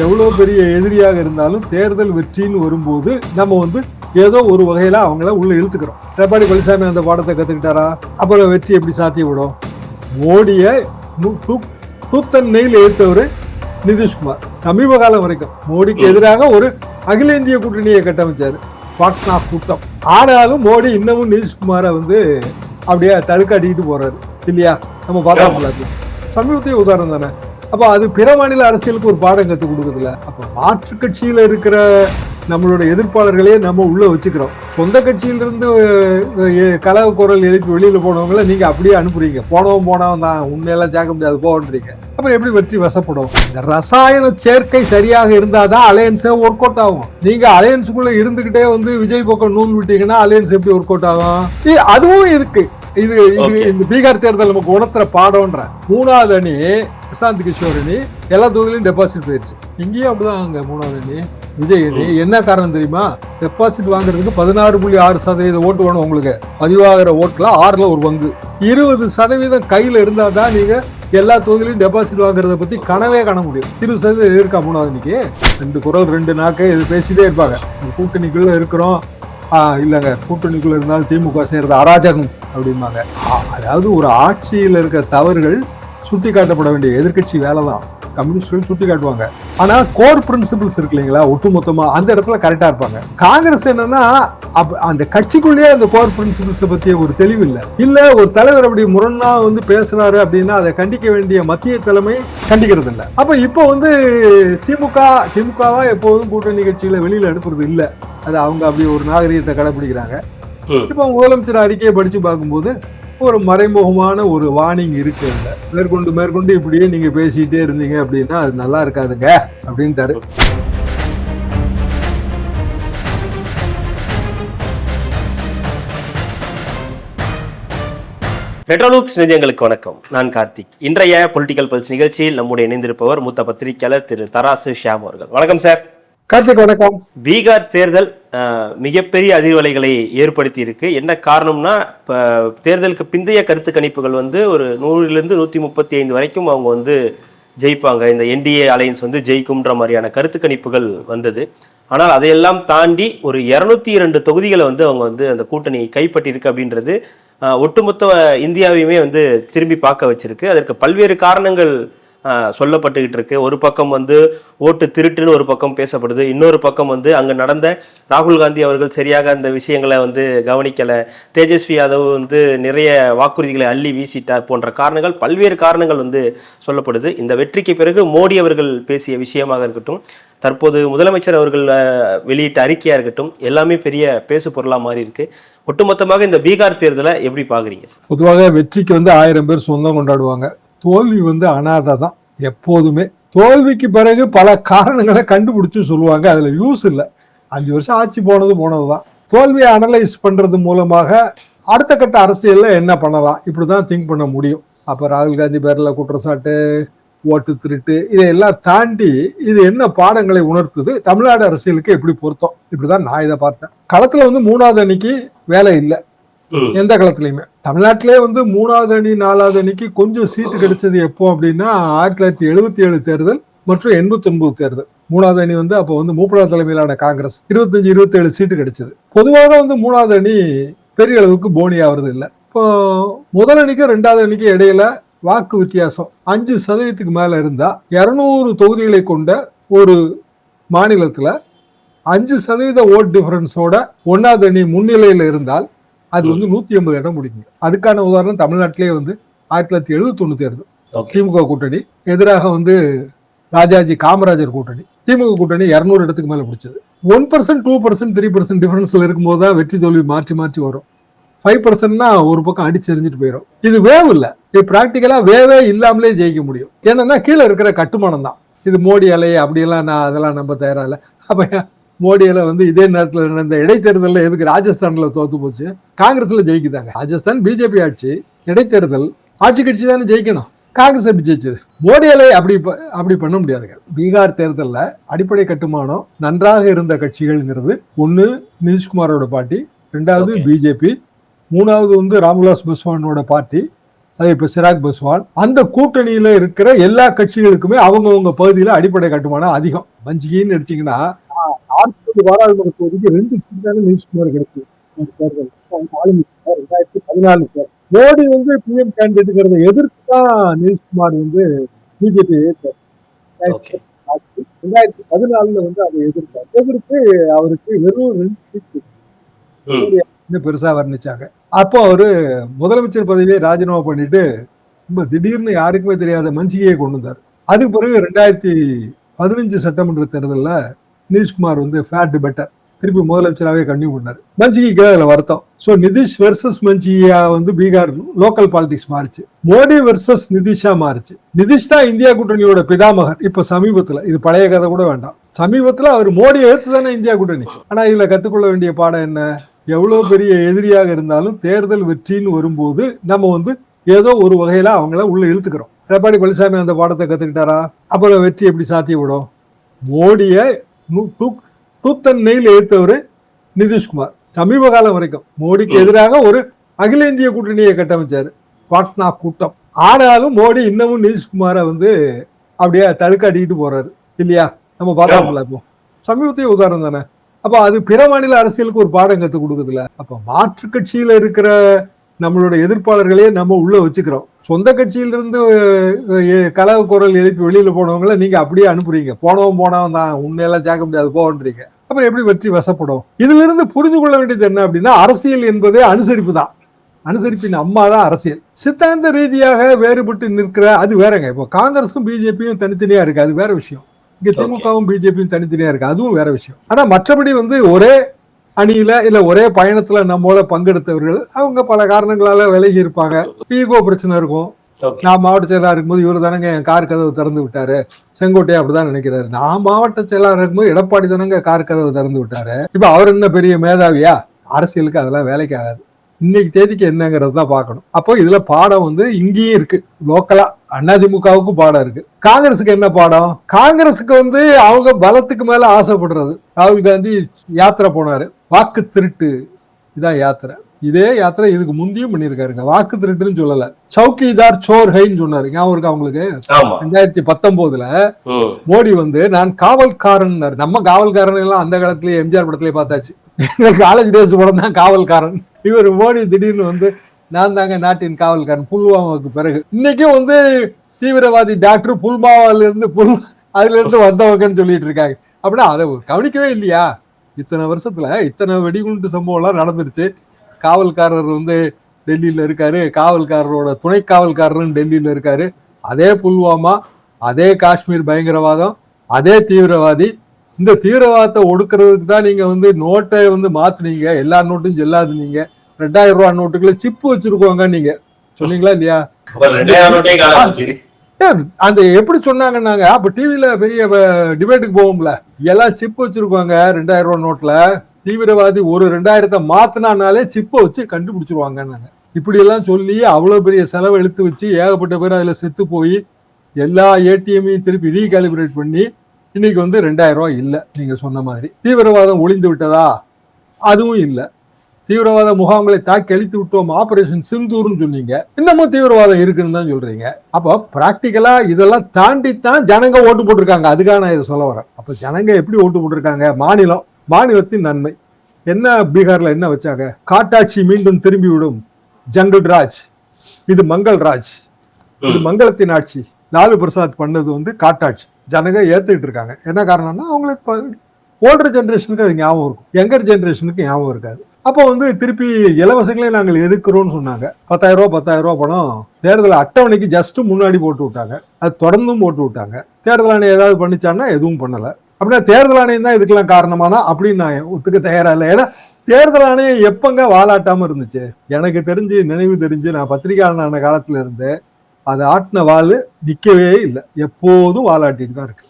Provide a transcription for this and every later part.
எவ்வளோ பெரிய எதிரியாக இருந்தாலும் தேர்தல் வெற்றின்னு வரும்போது நம்ம வந்து ஏதோ ஒரு வகையில அவங்கள உள்ள இழுத்துக்கிறோம். எடப்பாடி பழனிசாமி அந்த பாடத்தை கத்துக்கிட்டாரா? அப்புறம் வெற்றி எப்படி சாத்தியப்படும்? மோடியை டூத்தன் நெயில் ஏற்றவர் நிதிஷ்குமார். சமீப காலம் வரைக்கும் மோடிக்கு எதிராக ஒரு அகில இந்திய கூட்டணியை கட்டமைச்சாரு. பாட்னா கூட்டம். ஆனாலும் மோடி இன்னமும் நிதிஷ்குமாரை வந்து அப்படியே தடுக்காட்டிக்கிட்டு போறாரு. இல்லையா? நம்ம பார்த்தோம்ல. சமீபத்திய உதாரணம் தானே? அப்போ அது பிற மாநில அரசியலுக்கு ஒரு பாடம் கற்றுக் கொடுக்குதுல்ல அப்போ மாற்று கட்சியில் இருக்கிற நம்மளோட எதிர்ப்பாளர்களே நம்ம உள்ளே வச்சுக்கிறோம். சொந்த கட்சியிலிருந்து கலவு குரல் எழுப்பி வெளியில் போனவங்கள நீங்கள் அப்படியே அனுப்புறீங்க. போனவன் போனவன் தான் உண்மையெல்லாம் சேர்க்க முடியாது போகன்றீங்க அப்புறம் எப்படி வெற்றி வசப்படும்? இந்த ரசாயன சேர்க்கை சரியாக இருந்தாதான் அலையன்ஸே ஒர்க் அவுட் ஆகும். நீங்க அலையன்ஸுக்குள்ள இருந்துகிட்டே வந்து விஜய் பக்கம் நூல் விட்டீங்கன்னா அலையன்ஸ் எப்படி ஒர்க் அவுட் ஆகும்? அதுவும் இருக்கு. இது இது. இந்த பீகார் தேர்தல் நமக்கு உணர்த்துற பாடம்ன்ற. மூணாவது அணி பிரசாந்த் கிஷோர் அணி எல்லா தொகுதியிலும் டெபாசிட் போயிருச்சு. இங்கேயும் அப்படிதான் அங்க மூணாவது அணி. விஜய் என்ன காரணம் தெரியுமா? டெபாசிட் வாங்குறதுக்கு பதினாறு புள்ளி ஆறு சதவீத ஓட்டு வேணும் உங்களுக்கு. பதிவாகிற ஓட்டுல ஆறுல ஒரு பங்கு. இருபது சதவீதம் கையில இருந்தா தான் நீங்க எல்லா தொகுதியிலும் டெபாசிட் வாங்குறத பத்தி கனவே காண முடியும். இருபது சதவீதம் இருக்கா மூணாவது அன்னைக்கு ரெண்டு குரல் ரெண்டு நாக்கு இது பேசிட்டே இருப்பாங்க. கூட்டணிக்குள்ள இருக்கிறோம். இல்லைங்க. கூட்டணிக்குள்ள இருந்தாலும் திமுக செய்யறது அராஜகம் அப்படிம்பாங்க. அதாவது ஒரு ஆட்சியில் இருக்கிற தவறுகள் சுட்டி காட்டப்பட வேண்டிய எதிர்க்கட்சி வேலை தான் கம்யூனிஸ்ட்கள் சுட்டி காட்டுவாங்க ஆனா கோர் பிரின்சிபிள்ஸ் இருக்கு இல்லைங்களா? ஒட்டுமொத்தமா அந்த இடத்துல கரெக்டா இருப்பாங்க. காங்கிரஸ் என்னன்னா அந்த கட்சிக்குள்ளேயே அந்த கோர் பிரின்சிபிள்ஸை பத்திய ஒரு தெளிவு இல்ல. இல்ல ஒரு தலைவர் அப்படி முரணா வந்து பேசுறாரு அப்படின்னா அதை கண்டிக்க வேண்டிய மத்திய தலைமை கண்டிக்கிறது இல்ல. அப்ப இப்போ வந்து திமுக திமுகவா எப்போதும் கூட்டணி கட்சிகளை வெளியில அனுப்புறது இல்ல. அது அவங்க அப்படி ஒரு நாகரிகத்தை கடைபிடிக்கிறாங்க. இப்போ முதலமைச்சர் அறிக்கையை படிச்சு பார்க்கும்போது ஒரு மறைமுகமான ஒரு வார்னிங் இருக்கு மேற்கொண்டு மேற்கொண்டு இப்படியே நீங்க பேசிட்டே இருந்தீங்க அப்படின்னா அது நல்லா இருக்காதுங்க அப்படின்ட்டாரு. ரெட்ரோலூக்ஸ் நிஜங்களுக்கு வணக்கம். நான் கார்த்திக். இன்றைய பொலிட்டிக்கல் பல்ஸ் நிகழ்ச்சியில் நம்முடைய இணைந்திருப்பவர் மூத்த பத்திரிகையாளர் திரு தராசு ஷியாம் அவர்கள். வணக்கம் சார். கார்த்திக் வணக்கம். பீகார் தேர்தல் மிகப்பெரிய அதிர்வலைகளை ஏற்படுத்தி இருக்கு என்ன காரணம்னா இப்போ தேர்தலுக்கு பிந்தைய கருத்து கணிப்புகள் வந்து ஒரு நூறுலேருந்து நூற்றி முப்பத்தி ஐந்து வரைக்கும் அவங்க வந்து ஜெயிப்பாங்க. இந்த என்டிஏ அலையன்ஸ் வந்து ஜெயிக்கும்ன்ற மாதிரியான கருத்து கணிப்புகள் வந்தது. ஆனால் அதையெல்லாம் தாண்டி ஒரு இரநூத்தி இரண்டு தொகுதிகளை வந்து அவங்க வந்து அந்த கூட்டணி கைப்பற்றியிருக்கு அப்படின்றது ஒட்டுமொத்த இந்தியாவையுமே வந்து திரும்பி பார்க்க வச்சிருக்கு. அதற்கு பல்வேறு காரணங்கள் சொல்லப்பட்டுக்கிட்டு இருக்கு. ஒரு பக்கம் வந்து ஓட்டு திருட்டுன்னு ஒரு பக்கம் பேசப்படுது. இன்னொரு பக்கம் வந்து அங்கே நடந்த ராகுல் காந்தி அவர்கள் சரியாக அந்த விஷயங்களை வந்து கவனிக்கலை. தேஜஸ்வி யாதவ் வந்து நிறைய வாக்குறுதிகளை அள்ளி வீசிட்டார் போன்ற காரணங்கள் பல்வேறு காரணங்கள் வந்து சொல்லப்படுது. இந்த வெற்றிக்கு பிறகு மோடி அவர்கள் பேசிய விஷயமாக இருக்கட்டும் தற்போது முதலமைச்சர் அவர்கள் வெளியிட்ட அறிக்கையாக இருக்கட்டும் எல்லாமே பெரிய பேசு பொருளாக மாறி இருக்கு. ஒட்டுமொத்தமாக இந்த பீகார் தேர்தலை எப்படி பாக்குறீங்க பொதுவாக வெற்றிக்கு வந்து ஆயிரம் பேர் சொந்தம் கொண்டாடுவாங்க. தோல்வி வந்து அனாதை தான் எப்போதுமே. தோல்விக்கு பிறகு பல காரணங்களை கண்டுபிடிச்சு சொல்லுவாங்க. அதில் யூஸ் இல்லை. அஞ்சு வருஷம் ஆட்சி போனது போனது தான் தோல்வியை அனலைஸ் பண்ணுறது மூலமாக அடுத்த கட்ட அரசியலில் என்ன பண்ணலாம்? இப்படி தான் திங்க் பண்ண முடியும். அப்போ ராகுல் காந்தி பேரில் குற்றச்சாட்டு ஓட்டு திருட்டு இதையெல்லாம் தாண்டி இது என்ன பாடங்களை உணர்த்துது? தமிழ்நாடு அரசியலுக்கு எப்படி பொருத்தம்? இப்படிதான் நான் இதை பார்த்தேன். களத்தில் வந்து மூணாவது அன்னைக்கு வேலை இல்லை. எந்த களத்துலயுமே தமிழ்நாட்டிலே வந்து மூணாவது அணி நாலாவது அணிக்கு கொஞ்சம் சீட்டு கிடைச்சது எப்போ அப்படின்னா ஆயிரத்தி தொள்ளாயிரத்தி எழுபத்தி ஏழு தேர்தல் மற்றும் எண்பத்தி ஒன்பது தேர்தல். மூணாவது அணி வந்து அப்போ வந்து மூப்பனார் தலைமையிலான காங்கிரஸ். இருபத்தஞ்சு இருபத்தி ஏழு சீட்டு கிடைச்சது. பொதுவாக வந்து மூணாவது அணி பெரிய அளவுக்கு போனி ஆகிறது இல்லை. இப்போ முதல் அணிக்கும் ரெண்டாவது அணிக்கும் இடையில வாக்கு வித்தியாசம் அஞ்சு சதவீதத்துக்கு மேல இருந்தா இருநூறு தொகுதிகளை கொண்ட ஒரு மாநிலத்தில் அஞ்சு சதவீத ஓட் டிஃபரன்ஸோட ஒன்னாவது அணி முன்னிலையில் இருந்தால் அது வந்து நூத்தி ஐம்பது இடம் முடிக்குங்க. அதுக்கான உதாரணம் தமிழ்நாட்டிலே வந்து ஆயிரத்தி தொள்ளாயிரத்தி எழுபத்தி ஒண்ணு தேர்தல். திமுக கூட்டணி எதிராக வந்து ராஜாஜி காமராஜர் கூட்டணி. திமுக கூட்டணி இரநூறு இடத்துக்கு மேல பிடிச்சது one percent two percent three percent டிஃபரன்ஸ்ல இருக்கும்போது தான் வெற்றி தோல்வி மாற்றி மாற்றி வரும். ஃபைவ் பர்சன்ட்னா ஒரு பக்கம் அடிச்சு எறிஞ்சிட்டு போயிடும் இது வேவ் இல்ல. இது பிராக்டிக்கலா வேவே இல்லாமலே ஜெயிக்க முடியும். ஏன்னா கீழே இருக்கிற கட்டுமானம் தான். இது மோடி அலை அப்படியெல்லாம் நான் அதெல்லாம் நம்ப தயாரா இல்லை. அப்ப மோடி அலை வந்து இதே நேரத்தில் நடந்த இடைத்தேர்தலில் எதுக்கு ராஜஸ்தான்ல தோத்து போச்சு? காங்கிரஸ்ல ஜெயிக்குதாங்க. ராஜஸ்தான் பிஜேபி ஆட்சி இடைத்தேர்தல் ஆட்சி கட்சி தானே ஜெயிக்கணும். காங்கிரஸ் எப்படி ஜெயிச்சது? மோடி அலை அப்படி அப்படி பண்ண முடியாதுங்க. பீகார் தேர்தலில் அடிப்படை கட்டுமானம் நன்றாக இருந்த கட்சிகள்ங்கிறது ஒன்று நிதிஷ்குமாரோட பார்ட்டி ரெண்டாவது. பிஜேபி மூணாவது வந்து ராம்விலாஸ் பாஸ்வானோட பார்ட்டி அது இப்ப சிராக் பஸ்வான். அந்த கூட்டணியில இருக்கிற எல்லா கட்சிகளுக்குமே அவங்கவங்க பகுதியில அடிப்படை கட்டுமானம் அதிகம். மஞ்சிகின்னு எடுத்தீங்கன்னா நாற்பது பாராளுமன்ற தொகுதிக்கு ரெண்டு சீட் தானே நிதிஷ்குமார் கிடைக்கு இந்த தேர்தல் ரெண்டாயிரத்தி பதினாலு தேர்தல். மோடி வந்து பிஎம் கேண்டிடேட்டுங்கிறத எதிர்த்து தான் நிதிஷ்குமார் வந்து பிஜேபி ஓகே. ரெண்டாயிரத்தி பதினாலுல வந்து அதை எதிர்த்தார். எதிர்த்து அவருக்கு வெறும் ரெண்டு சீட். இன்னும் பெருசா வர்ணிச்சாங்க. அப்போ அவரு முதலமைச்சர் பதவியை ராஜினாமா பண்ணிட்டு ரொம்ப திடீர்னு யாருக்குமே தெரியாத மஞ்சிகையை கொண்டு வந்தார். அதுக்கு பிறகு ரெண்டாயிரத்தி பதினஞ்சு சட்டமன்ற தேர்தல்ல நிதிஷ்குமார் வந்து ஃபேட் பெட்டர் திருப்பி முதலமைச்சராகவே கண்டினியூ பண்ணார். மஞ்சிக்கு அதில் வருத்தம். ஸோ நிதிஷ் வெர்சஸ் மஞ்சியா வந்து பீகார் லோக்கல் பாலிடிக்ஸ் மாறுச்சு. மோடி வெர்சஸ் நிதிஷா மாறுச்சு. நிதிஷ் தான் இந்தியா கூட்டணியோட பிதாமகர். இப்போ சமீபத்தில் இது பழைய கதை கூட வேண்டாம். சமீபத்தில் அவர் மோடியை எடுத்து தானே இந்தியா கூட்டணி. ஆனால் இதில் கற்றுக்கொள்ள வேண்டிய பாடம் என்ன? எவ்வளோ பெரிய எதிரியாக இருந்தாலும் தேர்தல் வெற்றின்னு வரும்போது நம்ம வந்து ஏதோ ஒரு வகையில் அவங்கள உள்ள இழுத்துக்கிறோம். எடப்பாடி பழனிசாமி அந்த பாடத்தை கற்றுக்கிட்டாரா அப்புறம் வெற்றி எப்படி சாத்தியப்படும்? மோடியை டூத்தன் நெயில் எழுத்தவர் நிதிஷ்குமார் சமீப காலம் வரைக்கும் மோடிக்கு எதிராக ஒரு அகில இந்திய கூட்டணியை கட்டமைச்சாரு. பாட்னா கூட்டம். ஆனாலும் மோடி இன்னமும் நிதிஷ்குமாரை வந்து அப்படியே தடுக்காட்டிக்கிட்டு போறாரு. இல்லையா? நம்ம பார்த்தோம்ல இப்போ. சமீபத்திய உதாரணம் தானே. அப்ப அது பிற மாநில அரசியலுக்கு ஒரு பாடம் கத்து கொடுக்குதுல அப்ப மாற்று கட்சியில இருக்கிற நம்மளோட எதிர்ப்பாளர்களே நம்ம உள்ள வச்சுக்கிறோம். சொந்த கட்சியிலிருந்து கலக குரல் எழுப்பி வெளியில போனவங்கள நீங்க அப்படியே அனுப்புறீங்க. போனவன் போனவன் தான் உண்மையெல்லாம் சேர்க்க முடியாது போன்றீங்க அப்புறம் எப்படி வெற்றி வசப்படும்? இதுல இருந்து புரிந்து கொள்ள வேண்டியது என்ன அப்படின்னா அரசியல் என்பதே அனுசரிப்பு தான். அனுசரிப்பின் அம்மா தான் அரசியல். சித்தாந்த ரீதியாக வேறுபட்டு நிற்கிற அது வேறங்க. இப்போ காங்கிரஸும் பிஜேபியும் தனித்தனியா இருக்கு அது வேற விஷயம். இங்க திமுகவும் பிஜேபியும் தனித்தனியா இருக்கு அதுவும் வேற விஷயம். ஆனா மற்றபடி வந்து ஒரே அணியில இல்ல ஒரே பயணத்துல நம்மோட பங்கெடுத்தவர்கள் அவங்க பல காரணங்களால விலகி இருப்பாங்க. ஈகோ பிரச்சனை இருக்கும். நான் மாவட்ட செயலாளர் இருக்கும்போது இவர் தானங்க என் கார் கதவு திறந்து விட்டாரு. செங்கோட்டையா அப்படிதான் நினைக்கிறாரு. நான் மாவட்ட செயலாளர் இருக்கும்போது எடப்பாடி தானங்க கார் கதவு திறந்து விட்டாரு. இப்ப அவர் என்ன பெரிய மேதாவியா? அரசியலுக்கு அதெல்லாம் வேலைக்கு ஆகாது. இன்னைக்கு தேதிக்கு என்னங்கிறது தான் பார்க்கணும். அப்போ இதுல பாடம் வந்து இங்கேயும் இருக்கு. லோக்கலா அதிமுகவுக்கும் பாடம் இருக்கு. காங்கிரஸுக்கு என்ன பாடம்? காங்கிரஸுக்கு வந்து அவங்க பலத்துக்கு மேல ஆசைப்படுறது. ராகுல் காந்தி யாத்திரை போனாரு. வாக்கு திருட்டு இதான் யாத்திரை. இதே யாத்திரை இதுக்கு முந்தியும் பண்ணியிருக்காருங்க. வாக்கு திருட்டுன்னு சொல்லல. சௌக்கிதார் சோர் ஹைன்னு சொன்னாரு. ஞாபகம் இருக்கா அவங்களுக்கு ரெண்டாயிரத்தி பத்தொன்பதுல மோடி வந்து நான் காவல்காரன் நம்ம காவல்காரன் எல்லாம் அந்த காலத்திலேயே எம்ஜிஆர் படத்திலேயே பார்த்தாச்சு. காலேஜ் டேஸ் படம் தான் காவல்காரன். இவர் மோடி திடீர்னு வந்து நான் தாங்க நாட்டின் காவல்காரன். புல்வாமாவுக்கு பிறகு. இன்னைக்கும் வந்து தீவிரவாதி டாக்டர் புல்வாமால இருந்து புல் அதுல இருந்து வந்தவங்கன்னு சொல்லிட்டு இருக்காங்க. அப்படின்னா அதை கவனிக்கவே இல்லையா? இத்தனை வருஷத்துல இத்தனை வெடிகுண்டு சம்பவம் எல்லாம் நடந்துருச்சு. காவல்காரர் வந்து டெல்லியில இருக்காரு. காவல்காரரோட துணை காவல்காரரும் டெல்லியில இருக்காரு. அதே புல்வாமா அதே காஷ்மீர் பயங்கரவாதம் அதே தீவிரவாதி. இந்த தீவிரவாதத்தை ஒடுக்கிறதுக்கு தான் நீங்க வந்து நோட்டை வந்து மாத்துனீங்க. எல்லா நோட்டும் செல்லாது நீங்க ரெண்டாயிரம் ரூபாய் நோட்டுக்குள்ள சிப்பு வச்சிருக்கோங்க நீங்க. சொன்னீங்களா இல்லையா? அந்த எப்படி சொன்னாங்கன்னாங்க? அப்ப டிவில பெரிய டிபேட்டுக்கு போவோம்ல. எல்லாம் சிப் வச்சிருக்காங்க ரெண்டாயிரம் ரூபாய் நோட்ல தீவிரவாதி ஒரு ரெண்டாயிரத்தை மாத்தினானாலே சிப்பை வச்சு கண்டுபிடிச்சிருவாங்கன்னாங்க. இப்படி எல்லாம் சொல்லி அவ்வளவு பெரிய செலவு எடுத்து வச்சு ஏகப்பட்ட பேர் அதுல செத்து போய் எல்லா ஏடிஎம்மையும் திருப்பி ரீகாலிபிரேட் பண்ணி இன்னைக்கு வந்து ரெண்டாயிரம் ரூபாய் இல்லை நீங்க சொன்ன மாதிரி. தீவிரவாதம் ஒளிந்து விட்டதா? அதுவும் இல்லை. தீவிரவாத முகாம்களை தாக்கி அழித்து விட்டோம் ஆபரேஷன் சிந்தூர்னு சொன்னீங்க. இன்னமும் தீவிரவாதம் இருக்குன்னு தான் சொல்றீங்க. அப்போ பிராக்டிக்கலா இதெல்லாம் தாண்டித்தான் ஜனங்க ஓட்டு போட்டிருக்காங்க. அதுக்காக நான் இதை சொல்ல வரேன். அப்ப ஜனங்க எப்படி ஓட்டு போட்டிருக்காங்க? மாநிலம் மாநிலத்தின் நன்மை. என்ன பீகார்ல என்ன வச்சாங்க? காட்டாட்சி மீண்டும் திரும்பி விடும் ஜங்கல் ராஜ். இது மங்கள் ராஜ். இது. மங்களத்தின் ஆட்சி. லாலு பிரசாத் பண்ணது வந்து காட்டாட்சி. ஜனங்க ஏத்துக்கிட்டு இருக்காங்க. என்ன காரணம்னா அவங்களுக்கு ஓல்டர் ஜென்ரேஷனுக்கு அது ஞாபகம் இருக்கும். யங்கர் ஜென்ரேஷனுக்கு ஞாபகம் இருக்காது. அப்போ வந்து திருப்பி இலவசங்களே நாங்கள் எதிர்க்கிறோம்னு சொன்னாங்க. பத்தாயிரம் ரூபா பத்தாயிரம் ரூபா பணம் தேர்தல் அட்டவணைக்கு ஜஸ்ட் முன்னாடி போட்டு விட்டாங்க. அது தொடர்ந்தும் போட்டு விட்டாங்க. தேர்தல் ஆணையம் ஏதாவது பண்ணிச்சான்னா எதுவும் பண்ணல. அப்படின்னா தேர்தல் ஆணையம் தான் இதுக்கெல்லாம் காரணமானா அப்படின்னு நான் ஒத்துக்க தயாரா இல்லை. ஏன்னா தேர்தல் ஆணையம் எப்பங்க வாலாட்டாம இருந்துச்சு? எனக்கு தெரிஞ்சு நினைவு தெரிஞ்சு நான் பத்திரிகையாளனான காலத்துல இருந்து அது ஆட்டின வாள் நிக்கவே இல்லை. எப்போதும் வாலாட்டிட்டு தான் இருக்கு.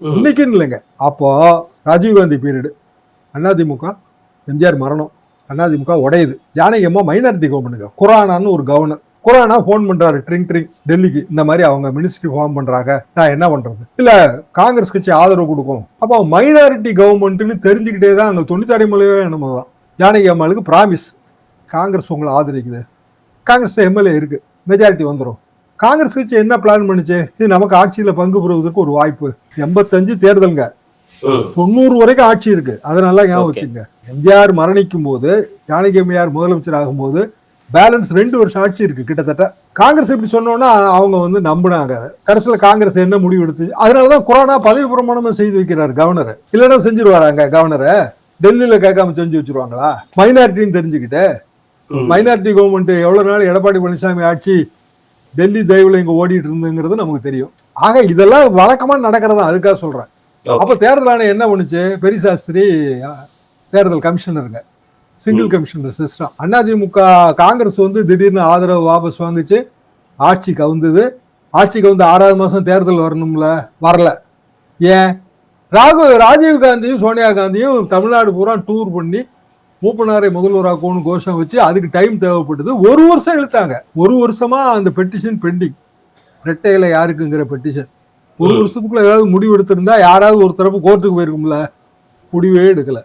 இன்னைக்குன்னு இல்லைங்க. அப்போ ராஜீவ்காந்தி பீரியடு அதிமுக எம்ஜிஆர் மரணம். அதிமுக உடையுது. ஜானகி அம்மா மைனாரிட்டி கவர்மெண்ட்டுங்க குரானான்னு ஒரு கவர்னர் குரானா ஃபோன் பண்றாரு. ட்ரிங் ட்ரிங். டெல்லிக்கு. இந்த மாதிரி அவங்க மினிஸ்ட்ரி ஃபார்ம் பண்றாங்க. நான் என்ன பண்றது? இல்ல காங்கிரஸ் கட்சி ஆதரவு கொடுக்கும். அப்போ மைனாரிட்டி கவர்மெண்ட்னு தெரிஞ்சுக்கிட்டே தான் அங்க தொண்ணூத்தாறு மலையோ என்னமோ தான் ஜானகி அம்மாளுக்கு ப்ராமிஸ் காங்கிரஸ் உங்களை ஆதரிக்குது. காங்கிரஸ் எம்எல்ஏ இருக்கு. மெஜாரிட்டி வந்துடும் காங்கிரஸ் கட்சி என்ன பிளான் பண்ணுச்சு? இது நமக்கு ஆட்சியில பங்கு பெறுவதற்கு ஒரு வாய்ப்பு. எண்பத்தஞ்சு தேர்தலுங்க. தொண்ணூறு வரைக்கும் ஆட்சி இருக்கு. அதனால ஞாபகம். வச்சுங்க எம்ஜிஆர் மரணிக்கும் போது ஜானகி எம்ஜிஆர் முதலமைச்சர் ஆகும்போது பேலன்ஸ் ரெண்டு வருஷம் ஆட்சி இருக்கு கிட்டத்தட்ட. காங்கிரஸ் இப்படி சொன்னோன்னா அவங்க வந்து நம்பினாங்க. கடைசியில காங்கிரஸ் என்ன முடிவு எடுத்து அதனாலதான் கொரோனா பதவி பிரமாணம் செய்து வைக்கிறார் கவர்னர். இல்லைன்னா செஞ்சிருவாராங்க கவர்னரை? டெல்லியில கேட்காம செஞ்சு வச்சிருவாங்களா? மைனாரிட்டின்னு தெரிஞ்சுக்கிட்டு. மைனாரிட்டி கவர்மெண்ட் எவ்வளவு நாள் எடப்பாடி பழனிசாமி ஆட்சி டெல்லி தயவுல இங்க ஓடிட்டு இருந்துங்கிறது நமக்கு தெரியும். ஆக இதெல்லாம் வழக்கமா நடக்கிறதா அதுக்காக சொல்றேன். அப்ப தேர்தல் ஆணையம் என்ன பண்ணுச்சு? பெரியசாஸ்திரி தேர்தல் கமிஷனருங்க. Single commissioner system AIADMK Congress வந்து திடீர்னு ஆதரவு வாபஸ் வாங்குச்சு. ஆட்சி கவுந்தது. ஆட்சி கவுந்து ஆறாவது மாசம் தேர்தல் வரணும்ல? வரல. ஏன்? ராகுல் ராஜீவ் காந்தியும் சோனியா காந்தியும் தமிழ்நாடு பூரா டூர் பண்ணி மூப்பனாரை முதல்வராக்கணும்னு கோஷம் வச்சு அதுக்கு டைம் தேவைப்பட்டது. ஒரு வருஷம் இழுத்தாங்க. ஒரு வருஷமா அந்த பெட்டிஷன் பெண்டிங் ரெட்டையில யாருக்குங்கிற பெட்டிஷன் ஒரு. வருஷத்துக்குள்ள ஏதாவது முடிவு எடுத்திருந்தா யாராவது ஒரு தரப்பு கோர்ட்டுக்கு போயிருக்கும்ல? முடிவே எடுக்கல.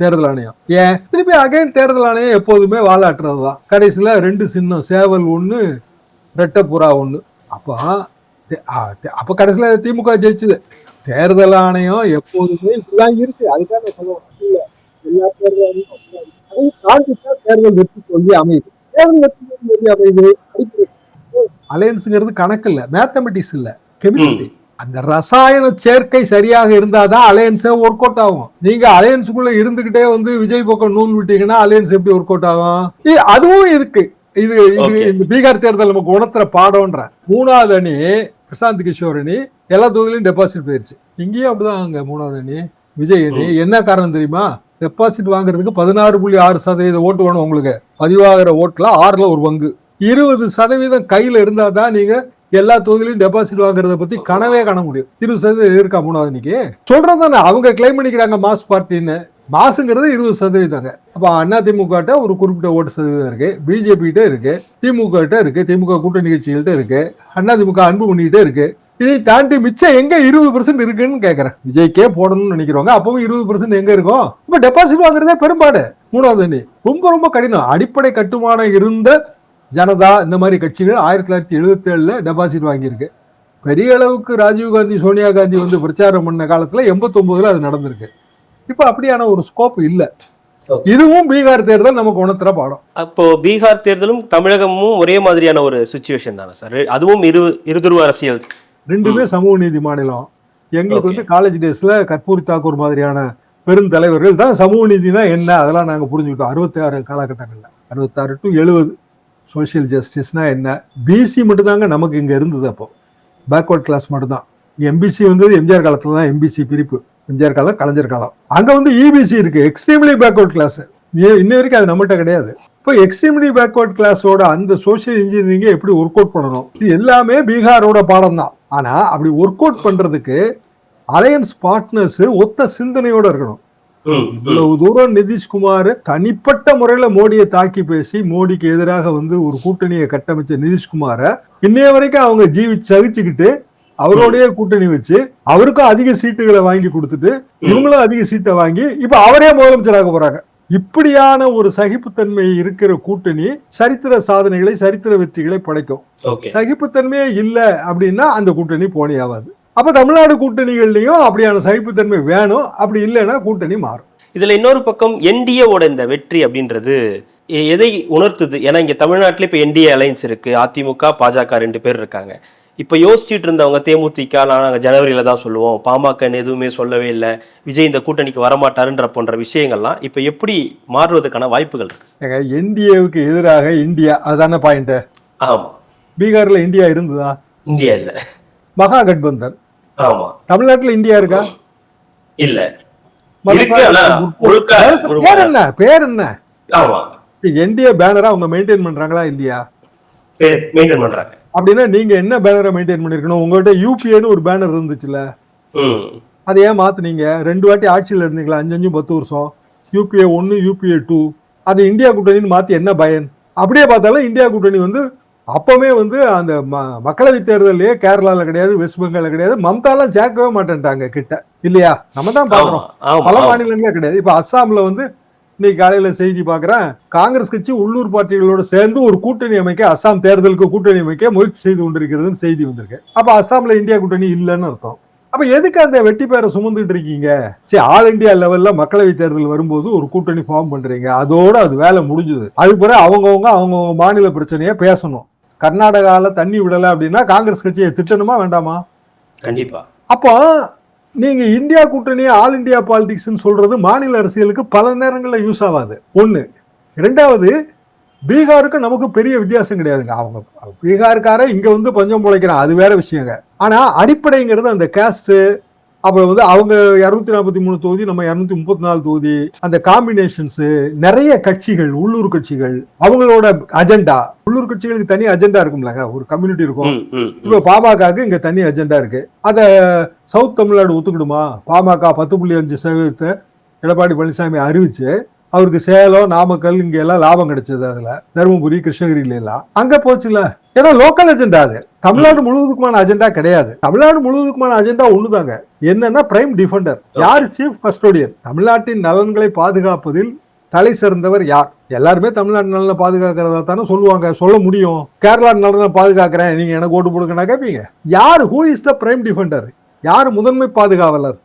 தேர்தல் ஆணையம். ஏன்? திருப்பி அகைன் தேர்தல் ஆணையம் எப்போதுமே வாலாட்டுறது தான். கடைசியில் ரெண்டு சின்னம் சேவல் ஒன்று ரெட்டப்புறா ஒன்று அப்போ அப்போ கடைசியில் திமுக ஜெயிச்சுது. தேர்தல் ஆணையம் எப்போதுமே இப்படிதான் இருக்கு. அதுக்காக சொல்லுவோம் எல்லா தேர்தல் தேர்தல் வெற்றி தோல்வி அமையுது. தேர்தல் வெற்றி தோல்வி அமையுது. அலையன்ஸுங்கிறது கணக்கு இல்லை. மேத்தமெட்டிக்ஸ் இல்லை. கெமிஸ்ட்ரி அந்த ரசாயன சேர்க்கை சரியாக இருந்தாதான் அலையன்ஸே ஒர்க் அவுட் ஆகும். நீங்க அலையன்ஸுக்குள்ள இருந்துகிட்டே வந்து விஜய் பக்கம் நூல் விட்டீங்கன்னா அலையன்ஸ் எப்படி ஒர்க் அவுட் ஆகும்? அதுவும் இருக்கு. இது இது. இந்த பீகார் தேர்தல் நமக்கு உணர்த்துற பாடம்ன்ற. மூணாவது அணி பிரசாந்த் கிஷோர் அணி எல்லா தொகுதியிலும் டெபாசிட் போயிருச்சு. இங்கேயும் அப்படிதான் அங்க மூணாவது அணி விஜய் அணி. என்ன காரணம் தெரியுமா? டெபாசிட் வாங்குறதுக்கு பதினாறு புள்ளி ஆறு சதவீத ஓட்டு வேணும் உங்களுக்கு. பதிவாகிற ஓட்டுல ஆறுல ஒரு பங்கு. இருபது சதவீதம் கையில இருந்தா தான் நீங்க எல்லா தொகுதியிலும் டெபாசிட் வாங்குறத பத்தி கனவே காண முடியும். இருபது சதவீதம் இருக்கா மூணாவது இன்னைக்கு? சொல்றது தானே அவங்க கிளைம் பண்ணிக்கிறாங்க மாஸ் பார்ட்டின்னு. மாசுங்கிறது இருபது சதவீதங்க அப்ப அண்ணா ட்ட ஒரு குறிப்பிட்ட ஓட்டு சதவீதம் இருக்கு. பிஜேபி கிட்ட இருக்கு. திமுக கிட்ட இருக்கு. திமுக கூட்டணி கட்சிகள்கிட்ட இருக்கு. திமுக அன்பு பண்ணிக்கிட்டே இருக்கு. இதை தாண்டி மிச்சம் எங்க இருபது பர்சன்ட் இருக்குன்னு கேட்கறேன் விஜய்க்கே போடணும்னு நினைக்கிறவங்க அப்பவும் இருபது பர்சன்ட் எங்க இருக்கும் இப்ப டெபாசிட் வாங்குறதே பெரும்பாடு. மூணாவது ரொம்ப ரொம்ப கடினம். அடிப்படை கட்டுமானம் இருந்த ஜனதா இந்த மாதிரி கட்சிகள் ஆயிரத்தி தொள்ளாயிரத்தி எழுபத்தி ஏழுல டெபாசிட் வாங்கியிருக்கு. பெரிய அளவுக்கு ராஜீவ் காந்தி சோனியா காந்தி வந்து பிரச்சாரம் பண்ண காலத்துல எண்பத்தொன்பதுல அது நடந்திருக்கு. இப்ப அப்படியான ஒரு ஸ்கோப் இல்ல. இதுவும் பீகார் தேர்தல் நமக்கு உணர்த்துற பாடம். அப்போ பீகார் தேர்தலும் தமிழகமும் ஒரே மாதிரியான ஒரு சுச்சுவேஷன் தானே சார்? அதுவும் இரு இருதுருவ அரசியல். ரெண்டுமே சமூக நீதி மாநிலம். எங்களுக்கு. வந்து காலேஜ் டேஸ்ல கற்பூரி தாக்கூர் மாதிரியான பெருந்தலைவர்கள் தான் சமூக நீதினா என்ன? அதெல்லாம் நாங்க புரிஞ்சுக்கிட்டோம். அறுபத்தி ஆறு காலகட்டங்கள்ல. அறுபத்தாறு டு எழுபது சோஷியல் ஜஸ்டிஸ்னா என்ன? பிசி மட்டும்தாங்க நமக்கு இங்கே இருந்தது அப்போ. பேக்வர்ட் கிளாஸ் மட்டும்தான். எம்பிசி வந்தது எம்ஜிஆர் காலத்தில் தான் எம்பிசி பிரிப்பு. எம்ஜிஆர் காலம் கலைஞர் காலம். அங்கே வந்து இபிசி இருக்குது எக்ஸ்ட்ரீம்லி பேக்வர்ட் கிளாஸ் இன்ன வரைக்கும் அது நம்மகிட்ட கிடையாது. இப்போ எக்ஸ்ட்ரீம்லி பேக்வர்ட் கிளாஸோட அந்த சோஷியல் இன்ஜினியரிங்கை எப்படி ஒர்க் அவுட் பண்ணணும்? இது எல்லாமே பீகாரோட பாடம் தான் ஆனால் அப்படி ஒர்க் அவுட் பண்ணுறதுக்கு அலையன்ஸ் பார்ட்னர்ஸு ஒத்த சிந்தனையோடு இருக்கணும். இவ்வளவு தூரம் நிதிஷ்குமார் தனிப்பட்ட முறையில மோடியை தாக்கி பேசி மோடிக்கு எதிராக வந்து ஒரு கூட்டணியை கட்டமைச்ச நிதிஷ்குமார இன்னைய வரைக்கும் அவங்க ஜீவி சகிச்சுக்கிட்டு அவரோடய கூட்டணி வச்சு அவருக்கும் அதிக சீட்டுகளை வாங்கி கொடுத்துட்டு இவங்களும் அதிக சீட்டை வாங்கி இப்ப அவரே முதலமைச்சராக போறாங்க. இப்படியான ஒரு சகிப்புத்தன்மை இருக்கிற கூட்டணி சரித்திர சாதனைகளை சரித்திர வெற்றிகளை படைக்கும். சகிப்புத்தன்மையே இல்ல அப்படின்னா அந்த கூட்டணி போனி ஆகாது. அப்ப தமிழ்நாடு கூட்டணிகள்லயும் அப்படியான சகிப்புத்தன்மை வேணும். அப்படி இல்லைன்னா கூட்டணி மாறும். இதுல இன்னொரு பக்கம் என்டிஏவோட இந்த வெற்றி அப்படின்றது எதை உணர்த்துது? ஏன்னா இங்க தமிழ்நாட்டில் இப்போ என்டிஏ அலைன்ஸ் இருக்கு. அதிமுக பாஜக ரெண்டு பேர் இருக்காங்க. இப்போ யோசிச்சுட்டு இருந்தவங்க தேமுதிக நாங்கள் ஜனவரியில தான் சொல்லுவோம். பாமகன்னு எதுவுமே சொல்லவே இல்லை. விஜய் இந்த கூட்டணிக்கு வரமாட்டாருன்ற போன்ற விஷயங்கள்லாம் இப்போ எப்படி மாறுவதற்கான வாய்ப்புகள் இருக்கு? ஏங்க என்டிஏவுக்கு எதிராக இந்தியா அதுதானே பாயிண்ட் ஆமா. பீகார்ல இந்தியா இருந்ததா? இந்தியா இல்ல. மகா கட்பந்தன் ஆமா. தமிழ்நாட்டுல இந்தியா இருக்கா? இல்ல. பேர் என்ன? பேர் என்ன? ஆமா. என்டிஏ பேனரா அவங்க மெயின்டைன் பண்றாங்களா இல்லையா மெயின்டைன் பண்றாங்க. அப்படின்னா நீங்க என்ன பேனரை மெயின்டைன் பண்ணிருக்கணும்? உங்ககிட்ட யூபிஏன்னு ஒரு பேனர் இருந்துச்சுல்ல அதை ஏன் மாத்துனீங்க? ரெண்டு வாட்டி ஆட்சியில் இருந்தீங்களா? அஞ்சு அஞ்சு பத்து வருஷம். யூபிஏ ஒன்னு யூபிஏ டூ அது இந்தியா கூட்டணின்னு மாத்தி என்ன பயன்? அப்படியே பார்த்தாலும் இந்தியா கூட்டணி வந்து அப்பவே வந்து அந்த ம- மக்களவைத் தேர்தலே கேரளால கிடையாது வெஸ்ட் பெங்கால்ல கிடையாது மம்தாலாம் சேர்க்கவே மாட்டேன்ட்டாங்க கிட்ட. இல்லையா? நம்ம தான் ஆமா பல. மாநிலங்களே கிடையாது. இப்ப அஸ்ஸாம்ல வந்து இன்னைக்கு காலையில செய்தி பார்க்கிறேன் காங்கிரஸ் கட்சி உள்ளூர் பார்ட்டிகளோட சேர்ந்து ஒரு கூட்டணி அமைக்க அஸ்ஸாம் தேர்தலுக்கு கூட்டணி அமைக்க முயற்சி செய்து கொண்டிருக்கிறதுன்னு செய்தி வந்திருக்கு. அப்ப அஸ்ஸாம்ல இந்தியா கூட்டணி இல்லைன்னு அர்த்தம். அப்ப எதுக்கு அந்த வெட்டி பேரை சுமந்துட்டு இருக்கீங்க? சரி ஆல் இந்தியா லெவல்ல மக்களவை தேர்தல் வரும்போது ஒரு கூட்டணி ஃபார்ம் பண்றீங்க. அதோட அது வேலை முடிஞ்சுது. அது பிறகு அவங்கவுங்க அவங்கவுங்க மாநில பிரச்சனையை பேசணும். கர்நாடகால தண்ணி விடல அப்படின்னா காங்கிரஸ் கட்சியை திட்டணுமா வேண்டாமா? கண்டிப்பா. அப்போ நீங்க இந்தியா கூட்டணி ஆல் இந்தியா பாலிடிக்ஸ்னு சொல்றது மாநில அரசியலுக்கு பல நேரங்களில் யூஸ் ஆகாது. ஒண்ணு. ரெண்டாவது பீகாருக்கு நமக்கு பெரிய வித்தியாசம் கிடையாதுங்க. அவங்க பீகாருக்கார இங்க வந்து பஞ்சம் முளைக்கிறான் அது வேற விஷயங்க. ஆனா அடிப்படைங்கிறது அந்த கேஸ்ட் அப்புறம் வந்து அவங்க இருநூத்தி நாற்பத்தி மூணு தொகுதி நம்ம இருநூத்தி முப்பத்தி நாலு தொகுதி அந்த காம்பினேஷன்ஸ் நிறைய கட்சிகள் உள்ளூர் கட்சிகள் அவங்களோட அஜெண்டா உள்ளூர் கட்சிகளுக்கு தனி அஜெண்டா இருக்கும்லங்க ஒரு கம்யூனிட்டி இருக்கும். இப்ப பாமகக்கு இங்க தனி அஜெண்டா இருக்கு. அத சவுத் தமிழ்நாடு ஒத்துக்கிடுமா? பாமக பத்து புள்ளி அஞ்சு சதவீதத்தை எடப்பாடி பழனிசாமி அறிவிச்சு அவருக்கு சேலம் நாமக்கல் இங்க எல்லாம் லாபம் கிடைச்சது அதுல. தருமபுரி கிருஷ்ணகிரியில எல்லாம். அங்க போச்சுல. ஏன்னா லோக்கல் அஜெண்டா அது. தமிழ்நாடு முழுவதுக்குமான அஜெண்டா கிடையாது. தமிழ்நாடு முழுவதுக்குமான அஜெண்டா ஒண்ணுதாங்க. என்னன்னா பிரைம் டிஃபெண்டர் யார் சீஃப் கஸ்டோடியன் தமிழ்நாட்டின் நலன்களை பாதுகாப்பதில் தலை சிறந்தவர் யார்? எல்லாருமே தமிழ்நாட்டு நலனை பாதுகாக்கிறதா தானே சொல்லுவாங்க. சொல்ல முடியும். கேரளா நலனை பாதுகாக்கிறேன். நீங்க எனக்கு ஓட்டு போடுங்கன்னா கேட்பீங்க யார் who is the prime defender யார் முதன்மை பாதுகாவலர்?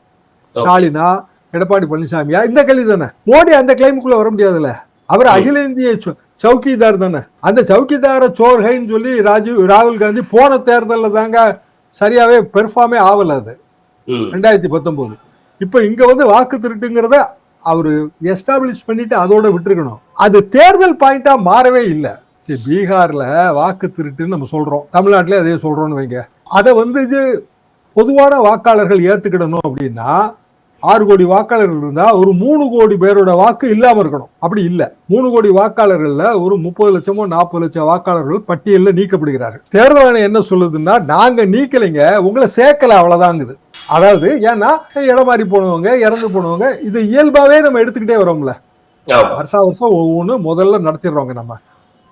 ஸ்டாலினா எடப்பாடி பழனிசாமியா? இந்த கேள்வி தானே மோடி அந்த கிளைமுக்குள்ள வர முடியாதுல்ல? அவர் அகில இந்திய சௌ- சௌக்கிதார் தானே. அந்த சௌக்கிதார சோர்கைன்னு சொல்லி ராஜீவ் ராகுல் காந்தி போன தேர்தலில் தாங்க சரியாவே பெர்ஃபார்மே ஆகல அது. ரெண்டாயிரத்தி பத்தொன்பது இப்போ இங்க வந்து வாக்கு திருட்டுங்கிறத அவரு எஸ்டாப்ளிஷ் பண்ணிட்டு அதோட விட்டுருக்கணும். அது தேர்தல் பாயிண்டா மாறவே இல்லை. சரி பீகார்ல வாக்கு திருட்டுன்னு நம்ம சொல்றோம். தமிழ்நாட்டிலே அதே சொல்றோம்னு வைங்க. அதை வந்து இது பொதுவான வாக்காளர்கள் ஏத்துக்கிடணும் அப்படின்னா ஆறு கோடி வாக்காளர்கள் இருந்தா ஒரு மூணு கோடி பேரோட வாக்கு இல்லாம இருக்கணும். அப்படி இல்ல. மூணு கோடி வாக்காளர்கள்ல ஒரு முப்பது லட்சமோ நாற்பது லட்சம் வாக்காளர்கள் பட்டியலில் நீக்கப்படுகிறார்கள். தேர்தல் ஆணையம் என்ன சொல்லுதுன்னா நாங்க நீக்கலைங்க உங்களை சேர்க்கல அவ்வளவுதாங்குது. அதாவது ஏன்னா இடம் மாறி போனவங்க இறந்து போனவங்க இது இயல்பாவே நம்ம எடுத்துக்கிட்டே வரோம்ல. வருஷா வருஷம் ஒவ்வொன்று முதல்ல நடத்திடுறோங்க நம்ம.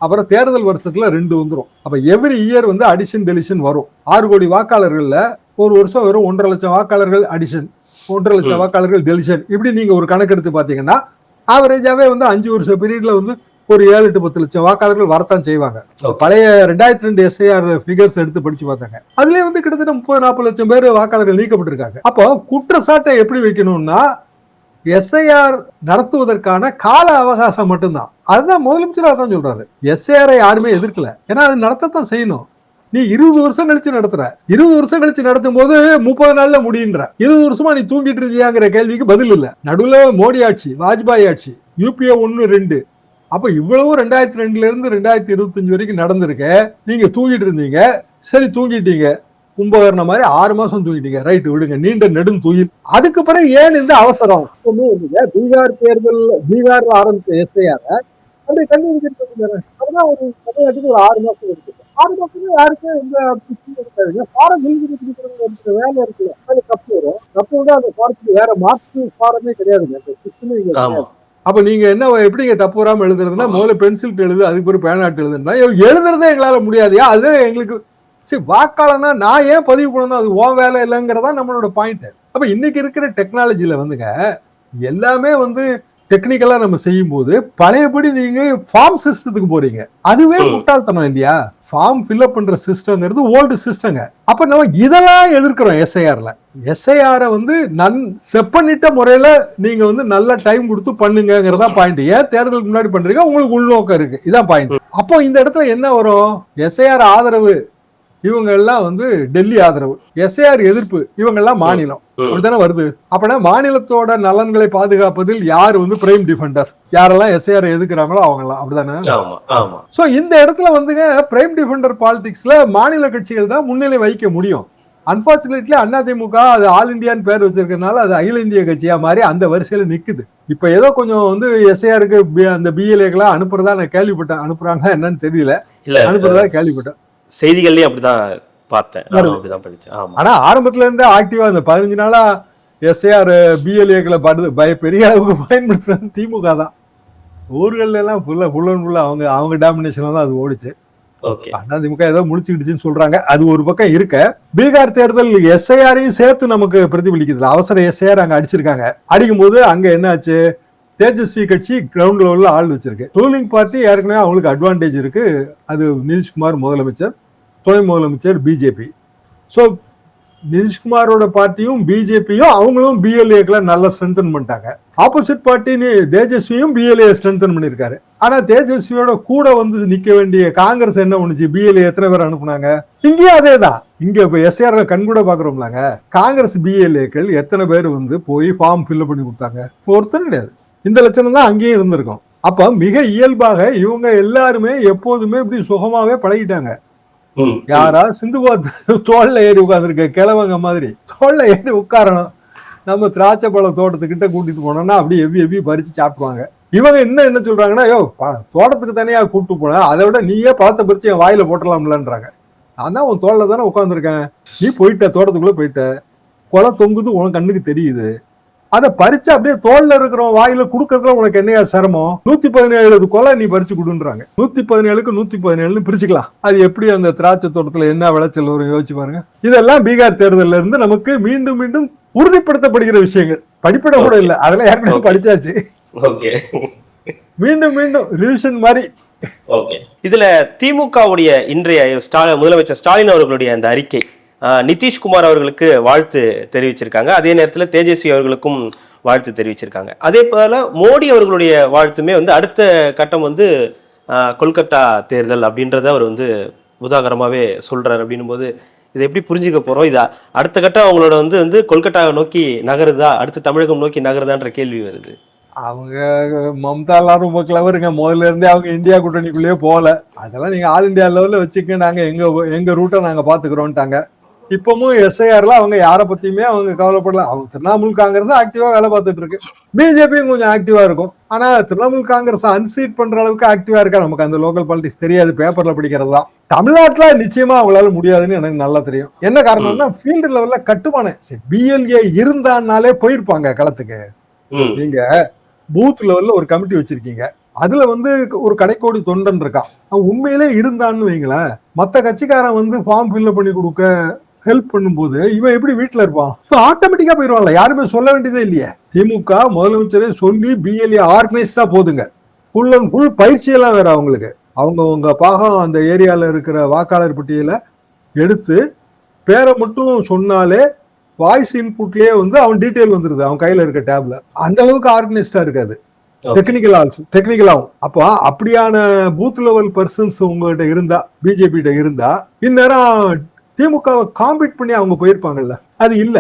அப்புறம் தேர்தல் வருஷத்துல ரெண்டு வந்துரும். அப்ப எவ்ரி இயர் வந்து அடிஷன் டெலிஷன் வரும். ஆறு கோடி வாக்காளர்கள்ல ஒரு வருஷம் வெறும் ஒன்றரை லட்சம் வாக்காளர்கள் அடிஷன் ஒன்றரை லட்சம். வாக்காளர்கள் டெலிஷன் இப்படி நீங்க ஒரு கணக்கெடுத்து பாத்தீங்கன்னா ஆவரேஜாவே வந்து அஞ்சு வருஷம் பீரியட்ல வந்து ஒரு ஏழு எட்டு பத்து லட்சம் வாக்காளர்கள் வரத்தான் செய்வாங்க. பழைய ரெண்டாயிரத்தி ரெண்டு எஸ்ஐஆர் ஃபிகர்ஸ் எடுத்து படிச்சு பார்த்தாங்க. அதுலயே வந்து கிட்டத்தட்ட முப்பது நாற்பது லட்சம் பேர் வாக்காளர்கள் நீக்கப்பட்டிருக்காங்க. அப்போ குற்றச்சாட்டை எப்படி வைக்கணும்னா எஸ்ஐஆர் நடத்துவதற்கான கால அவகாசம் மட்டும்தான். அதுதான் முதலமைச்சர் தான் சொல்றாரு. எஸ்ஐஆரை யாருமே எதிர்க்கல. ஏன்னா அது நடத்தத்தான் செய்யணும். நீ இருபது வருஷம் கழிச்சு நடத்துற. இருபது வருஷம் கழிச்சு நடத்தும் போது முப்பது நாள்ல முடியுன்ற. இருபது வருஷமா நீ தூங்கிட்டு இருக்கியாங்கிற கேள்விக்கு பதில் இல்ல. நடுவுல மோடி ஆட்சி வாஜ்பாய் ஆட்சி யூபிஏ ஒன்னு ரெண்டு. அப்ப இவ்வளவு ரெண்டாயிரத்தி ரெண்டுல இருந்து ரெண்டாயிரத்தி இருபத்தஞ்சு வரைக்கும் நடந்திருக்க. நீங்க தூங்கிட்டு இருந்தீங்க. சரி தூங்கிட்டீங்க. கும்பகர்ண மாதிரி ஆறு மாசம் தூங்கிட்டீங்க. ரைட் விடுங்க. நீண்ட நெடும் தூயில். அதுக்கு பிறகு ஏன் இந்த அவசரம்? இல்லைங்க. பீகார் தேர்தல் பீகார்ல ஆரம்பிச்ச எஸ்ஐஆர் அப்படி கண்டுபிடிச்சிருக்காங்க அதுதான் ஒரு தமிழ்நாட்டுக்கு ஒரு ஆறு மாசம் இருக்கு யாருக்கும் எந்த பிரச்சனையும் இருக்காதுங்க ஃபாரம் இருக்கிற வேலை இருக்குல்ல. அது தப்பு வரும். விட அந்த ஃபாரத்துக்கு வேற மாற்று ஃபாரமே கிடையாதுங்க அந்த அப்ப நீங்க என்ன எப்படிங்க தப்பு வராம எழுதுறதுன்னா முதல்ல பென்சில் எழுது அதுக்கு ஒரு பேனாட்டு எழுதுனா எழுதுறதே எங்களால முடியாதுயா அது எங்களுக்கு சரி வாக்காளனா நான் ஏன் பதிவு பண்ணணும்? அது ஓன் வேலை இல்லைங்கிறதா நம்மளோட பாயிண்ட் அப்ப இன்னைக்கு இருக்கிற டெக்னாலஜில வந்துங்க எல்லாமே வந்து டெக்னிக்கலா நம்ம செய்யும் போது பழையபடி நீங்க ஃபார்ம் சிஸ்டத்துக்கு போறீங்க. அதுவே. முட்டாள்தனம் இல்லையா ஃபார்ம் ஃபில்அப் பண்ற சிஸ்டம்ங்கிறது ஓல்டு சிஸ்டங்க அப்ப நம்ம இதெல்லாம் எதிர்க்கிறோம் எஸ்ஐஆர்ல எஸ்ஐஆரை வந்து நன் செப்பனிட்ட முறையில நீங்க வந்து நல்ல டைம் கொடுத்து பண்ணுங்கிறதா பாயிண்ட் ஏன் தேர்தலுக்கு முன்னாடி பண்றீங்க? உங்களுக்கு உள்நோக்கம் இருக்கு. இதான் பாயிண்ட் அப்போ இந்த இடத்துல என்ன வரும்? எஸ்ஐஆர் ஆதரவு இவங்க எல்லாம் வந்து டெல்லி ஆதரவு எஸ்ஐஆர் எதிர்ப்பு இவங்க எல்லாம் மாநிலம். அப்படித்தானே வருது? அப்பனா மாநிலத்தோட நலன்களை பாதுகாப்பதில் யார் வந்து பிரைம் டிஃபெண்டர் யாரெல்லாம் எஸ்ஐஆர் எதுக்குறாங்களோ அவங்க எல்லாம் அப்படிதானே ஆமா ஆமா. சோ இந்த இடத்துல வந்துங்க பிரைம் டிஃபெண்டர் பாலிடிக்ஸ்ல மாநில கட்சிகள் தான் முன்னிலை வைக்க முடியும். அன்பார்ச்சுனேட்லி அதிமுக அது ஆல் இந்தியான்னு பேர் வச்சிருக்கனால அது அகில இந்திய கட்சியா மாதிரி அந்த வரிசையில நிக்குது. இப்ப ஏதோ கொஞ்சம் வந்து எஸ்ஐஆருக்கு அந்த பிஎல்ஏக்கெல்லாம் அனுப்புறதா நான் கேள்விப்பட்டேன். அனுப்புறாங்க என்னன்னு தெரியல. அனுப்புறதா கேள்விப்பட்டேன். செய்திகள்லயும் அப்படிதான் பார்த்தேன். அப்படிதான் படிச்சேன். ஆமா. ஆனா ஆரம்பத்துல இருந்தே ஆக்டிவா இந்த பதினஞ்சு நாளா எஸ்ஐஆர் பிஎல்ஏக்களை படு பய பெரிய அளவுக்கு பயன்படுத்துறது திமுக தான். ஊர்கள்ல எல்லாம் ஃபுல்லா ஃபுல் அண்ட் ஃபுல்லா அவங்க அவங்க டாமினேஷன்ல தான் அது ஓடிச்சு. ஓகே அதிமுக ஏதோ முடிச்சுக்கிடுச்சுன்னு சொல்றாங்க. அது ஒரு பக்கம் இருக்க. பீகார் தேர்தல் எஸ்ஐஆரையும் சேர்த்து நமக்கு பிரதிபலிக்குதுல. அவசர எஸ்ஐஆர் அங்க அடிச்சிருக்காங்க. அடிக்கும் போது அங்க என்னாச்சு? தேஜஸ்வி கட்சி கிரவுண்ட் லெவல்ல ஆள் வச்சிருக்கு. ரூலிங் பார்ட்டி ஏற்கனவே அவங்களுக்கு அட்வான்டேஜ் இருக்கு. அது நிதிஷ்குமார் முதலமைச்சர். துணை முதலமைச்சர் பிஜேபி ஸோ நிதிஷ்குமாரோட பார்ட்டியும் பிஜேபியும் அவங்களும் பிஎல்ஏக்களை நல்லா ஸ்ட்ரென்தன் பண்ணிட்டாங்க. ஆப்போசிட் பார்ட்டின்னு தேஜஸ்வியும் பிஎல்ஏ ஸ்ட்ரென்தன் பண்ணியிருக்காரு. ஆனால் தேஜஸ்வியோட கூட வந்து நிற்க வேண்டிய காங்கிரஸ் என்ன பண்ணுச்சு? பிஎல்ஏ எத்தனை பேர் அனுப்புனாங்க? இங்கேயும் அதே தான் இங்கே இப்போ எஸ்ஆர் கண்கூட பார்க்குறோம்லாங்க. காங்கிரஸ் பிஎல்ஏக்கள் எத்தனை பேர் வந்து போய் ஃபார்ம் ஃபில் பண்ணி கொடுத்தாங்க? ஒருத்தர் கிடையாது. இந்த லட்சணம் தான் அங்கேயும் இருந்திருக்கும். அப்போ மிக இயல்பாக இவங்க எல்லாருமே எப்போதுமே இப்படி சுகமாகவே பழகிட்டாங்க. யாரா சிந்துபாத் தோல்ல ஏறி உட்காந்துருக்க கிழவங்க மாதிரி தோல்ல ஏறி உட்காரணும். நம்ம திராட்சை பழ தோட்டத்துக்கிட்ட கூட்டிட்டு போனோம்னா அப்படி எவ்வி எவ்வி பறிச்சு சாப்பிடுவாங்க. இவங்க என்ன என்ன சொல்றாங்கன்னா யோ தோட்டத்துக்கு தனியா கூப்பிட்டு போன அதை விட நீயே பழத்தை பறிச்சு என் வாயில போட்டலாம்லன்றாங்க நான் தான் உன் தோல்ல தானே உட்காந்துருக்கேன் நீ போயிட்ட தோட்டத்துக்குள்ள போயிட்ட. குளம் தொங்குது உன் கண்ணுக்கு தெரியுது. அதை பறிச்சு அப்படியே தோல்ல இருக்கிற வாயில குடுக்கறதுல உனக்கு என்னையா சிரமம்? நூத்தி பதினேழு கொலை நீ பறிச்சு கொடுன்றாங்க. நூத்தி பதினேழுக்கு நூத்தி பதினேழுன்னு பிரிச்சுக்கலாம். அது எப்படி அந்த திராட்சை தோட்டத்துல என்ன விளைச்சல் வரும் யோசிச்சு பாருங்க. இதெல்லாம் பீகார் தேர்தல்ல இருந்து நமக்கு மீண்டும் மீண்டும் உறுதிப்படுத்தப்படுகிற விஷயங்கள். படிப்பிட கூட இல்ல. அதெல்லாம் ஏற்கனவே. படிச்சாச்சு. மீண்டும் மீண்டும் ரிவிஷன் மாதிரி. ஓகே இதுல திமுகவுடைய இன்றைய ஸ்டாலின் முதலமைச்சர் ஸ்டாலின் அவர்களுடைய அந்த அறிக்கை. நிதிஷ்குமார் அவர்களுக்கு வாழ்த்து தெரிவிச்சிருக்காங்க. அதே நேரத்தில் தேஜஸ்வி அவர்களுக்கும் வாழ்த்து தெரிவிச்சிருக்காங்க. அதே போல மோடி அவர்களுடைய வாழ்த்துமே வந்து அடுத்த கட்டம் வந்து கொல்கட்டா கொல்கத்தா தேர்தல் அப்படின்றத அவர் வந்து உதாகரமாகவே சொல்கிறார் அப்படின்னும் போது இதை எப்படி புரிஞ்சுக்க போகிறோம் இது அடுத்த கட்டம் அவங்களோட வந்து வந்து கொல்கட்டாவை நோக்கி நகருதா? அடுத்து தமிழகம் நோக்கி நகருதான்ற கேள்வி வருது. அவங்க மம்தா ரொம்ப கிளவருங்க முதல்ல இருந்தே அவங்க இந்தியா கூட்டணிக்குள்ளேயே போகல. அதெல்லாம் நீங்கள் ஆல் இந்தியா லெவலில் வச்சுக்க நாங்கள் எங்கள் எங்கள் ரூட்டை நாங்கள் பார்த்துக்குறோன்ட்டாங்க இப்பவும் எஸ்ஐஆர்ல அவங்க யாரை பத்தியுமே அவங்க கவலைப்படல. அவங்க திரிணாமுல் காங்கிரஸ் ஆக்டிவா வேலை பார்த்துட்டு இருக்கு. பிஜேபியும் கொஞ்சம் ஆக்டிவா இருக்கும். ஆனா திரிணாமுல் காங்கிரஸ் அன்சீட் பண்ற அளவுக்கு ஆக்டிவா இருக்கா? நமக்கு அந்த லோக்கல் பாலிடிக்ஸ் தெரியாது. பேப்பர்ல படிக்கிறது தான் தமிழ்நாட்டுல நிச்சயமா அவங்களால முடியாதுன்னு எனக்கு நல்லா தெரியும். என்ன காரணம்னா ஃபீல்டு லெவல்ல கட்டுமானம் பிஎல்ஏ இருந்தான்னாலே போயிருப்பாங்க களத்துக்கு. நீங்க பூத் லெவல்ல ஒரு கமிட்டி வச்சிருக்கீங்க. அதுல வந்து ஒரு கடைக்கோடி தொண்டன் இருக்கான். அவன் உண்மையிலே இருந்தான்னு வைங்களேன் மத்த கட்சிக்காரன் வந்து ஃபார்ம் ஃபில் பண்ணி கொடுக்க ஹெல்ப் பண்ணும்போது இவன் எப்படி வீட்டுல இருப்பான்? ஆட்டோமேட்டிக்கா போயிருவான்ல யாருமே சொல்ல வேண்டியதே இல்லையே. திமுக முதலமைச்சரே சொல்லி பிஎல்ஏ ஆர்கனைஸ்டா போதுங்க. ஃபுல் அண்ட் ஃபுல் பயிற்சி எல்லாம் வேற அவங்களுக்கு. அவங்க உங்க பாகம் அந்த ஏரியால இருக்கிற வாக்காளர் பட்டியலை எடுத்து பேரை மட்டும் சொன்னாலே வாய்ஸ் இன்புட்லயே வந்து அவன் டீட்டெயில் வந்துருது அவன் கையில இருக்க டேப்ல அந்த அளவுக்கு ஆர்கனைஸ்டா இருக்காது. டெக்னிக்கல் ஆல்சோ டெக்னிக்கலாகும் அப்போ அப்படியான பூத் லெவல் பர்சன்ஸ் உங்ககிட்ட இருந்தா பிஜேபி கிட்ட இருந்தா இந்நேரம் திமுகவை காம்பீட் பண்ணி அவங்க போயிருப்பாங்கல்ல? அது இல்ல.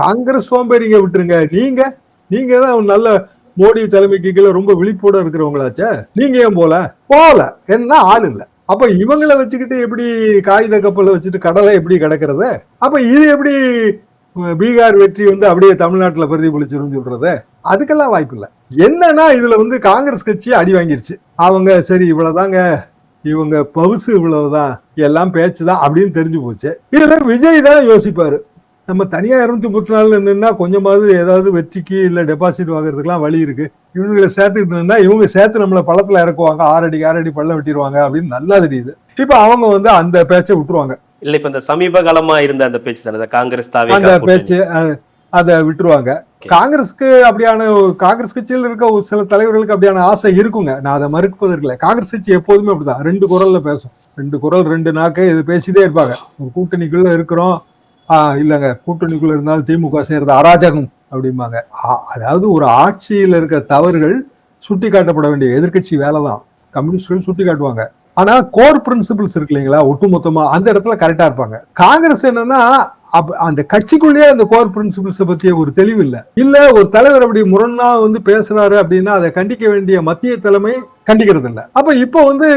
காங்கிரஸ் சோம்பேறிங்க விட்டுருங்க. நீங்க நீங்க தான் நல்ல மோடி தலைமைக்கு கீழே ரொம்ப விழிப்போட இருக்கிறவங்களாச்சே. நீங்க ஏன் போல? போகல என்ன ஆள் இல்ல. அப்ப இவங்களை வச்சுக்கிட்டு எப்படி காகித கப்பலை வச்சுட்டு கடலை எப்படி கிடக்கிறது? அப்ப இது எப்படி பீகார் வெற்றி வந்து அப்படியே தமிழ்நாட்டுல பிரதிபலிச்சிருன்னு சொல்றது? அதுக்கெல்லாம் வாய்ப்பு இல்ல. என்னன்னா இதுல வந்து காங்கிரஸ் கட்சி அடி வாங்கிருச்சு. அவங்க சரி இவ்வளவுதாங்க. இவங்க பவுசு இவ்வளவுதான் எல்லாம் பேச்சுதான் அப்படின்னு தெரிஞ்சு போச்சு. இதுல விஜய் தான் யோசிப்பாரு. நம்ம தனியா இருநூத்தி முப்பத்தி நாலு நின்னா கொஞ்சமாவது ஏதாவது வெற்றிக்கு இல்ல டெபாசிட் வாங்குறதுக்குலாம் வழி இருக்கு. இவங்களை சேர்த்துக்கிட்டு இவங்க சேர்த்து நம்மள பள்ளத்துல இறக்குவாங்க. ஆறடி ஆறடி பள்ளம் வெட்டிடுவாங்க அப்படின்னு நல்லா தெரியுது. இப்ப அவங்க வந்து அந்த பேச்சை விட்டுருவாங்க. இல்ல இப்ப இந்த சமீப காலமா இருந்த அந்த பேச்சு தானே? காங்கிரஸ் அந்த பேச்சு அதை விட்டுருவாங்க. காங்கிரஸ்க்கு அப்படியான காங்கிரஸ் கட்சியில் இருக்க ஒரு சில தலைவர்களுக்கு அப்படியான ஆசை இருக்குங்க. நான் அதை மறுப்பதற்கு இல்லை. காங்கிரஸ் கட்சி எப்போதுமே அப்படிதான். ரெண்டு குரல்ல பேசும். ரெண்டு குரல் ரெண்டு நாக்கு இது பேசிட்டே இருப்பாங்க. ஒரு கூட்டணிக்குள்ள இருக்கிறோம். ஆஹ் இல்லைங்க. கூட்டணிக்குள்ள இருந்தாலும் திமுக செய்யறது அராஜகம் அப்படிம்பாங்க. அதாவது ஒரு ஆட்சியில் இருக்கிற தவறுகள் சுட்டி காட்டப்பட வேண்டிய எதிர்க்கட்சி வேலை தான் கம்யூனிஸ்ட்கள் சுட்டி காட்டுவாங்க ஆனா கோர் பிரின்சிபிள்ஸ் இருக்கு இல்லைங்களா? ஒட்டுமொத்தமா அந்த இடத்துல கரெக்டா இருப்பாங்க. காங்கிரஸ் என்னன்னா அந்த கட்சிக்குள்ளேயே அந்த கோர் பிரின்சிபிள்ஸை பத்திய ஒரு தெளிவு இல்ல. இல்ல ஒரு தலைவர் அப்படி முரணா வந்து பேசுறாரு அப்படின்னா அதை கண்டிக்க வேண்டிய மத்திய தலைமை கண்டிக்கிறது இல்ல. அப்ப இப்போ வந்து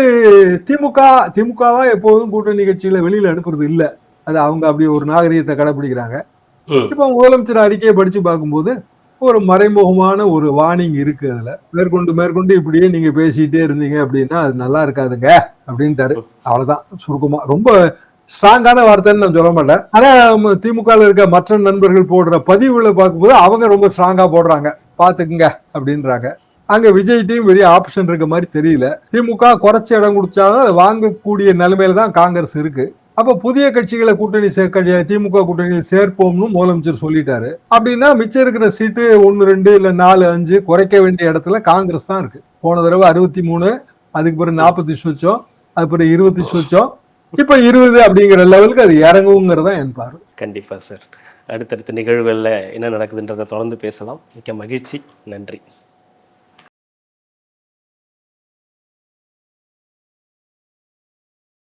திமுக திமுகவா எப்போதும் கூட்டணி கட்சிகளை வெளியில அனுப்புறது இல்ல. அது அவங்க அப்படி ஒரு நாகரிகத்தை கடைபிடிக்கிறாங்க. இப்போ முதலமைச்சர் அறிக்கையை படிச்சு பார்க்கும்போது ஒரு மறைமுகமான ஒரு வார்னிங் இருக்கு அதுல. மேற்கொண்டு மேற்கொண்டு இப்படியே நீங்க பேசிட்டே இருந்தீங்க அப்படின்னா அது நல்லா இருக்காதுங்க அப்படின்ட்டாரு. அவ்வளவுதான் சுருக்கமா. ரொம்ப ஸ்ட்ராங்கான வார்த்தைன்னு நான் சொல்ல மாட்டேன். ஆனா திமுக இருக்க மற்ற நண்பர்கள் போடுற பதிவுகளை பார்க்கும்போது அவங்க ரொம்ப ஸ்ட்ராங்கா போடுறாங்க. பாத்துக்குங்க அப்படின்றாங்க. அங்க விஜய் டீம் பெரிய ஆப்ஷன் இருக்க மாதிரி தெரியல. திமுக குறைச்ச இடம் கொடுத்தாலும் அதை வாங்கக்கூடிய நிலைமையில தான் காங்கிரஸ் இருக்கு. அப்ப புதிய கட்சிகளை கூட்டணி சேர்க்க திமுக கூட்டணியில் சேர்ப்போம்னு முதலமைச்சர் சொல்லிட்டாரு. அப்படின்னா மிச்சம் இருக்கிற சீட்டு ஒன்னு ரெண்டு இல்ல நாலு அஞ்சு குறைக்க வேண்டிய இடத்துல காங்கிரஸ் தான் இருக்கு. போன தடவை அறுபத்தி மூணு அதுக்கு பிறகு நாற்பத்தி சொச்சம் அது பிறகு இருபத்தி சொச்சம். இப்ப இருபது அப்படிங்கிற லெவலுக்கு அது இறங்குங்கிறதா என் பார்வை. கண்டிப்பா சார். அடுத்தடுத்த நிகழ்வுகளில் என்ன நடக்குதுன்றதை தொடர்ந்து பேசலாம். மிக்க மகிழ்ச்சி. நன்றி.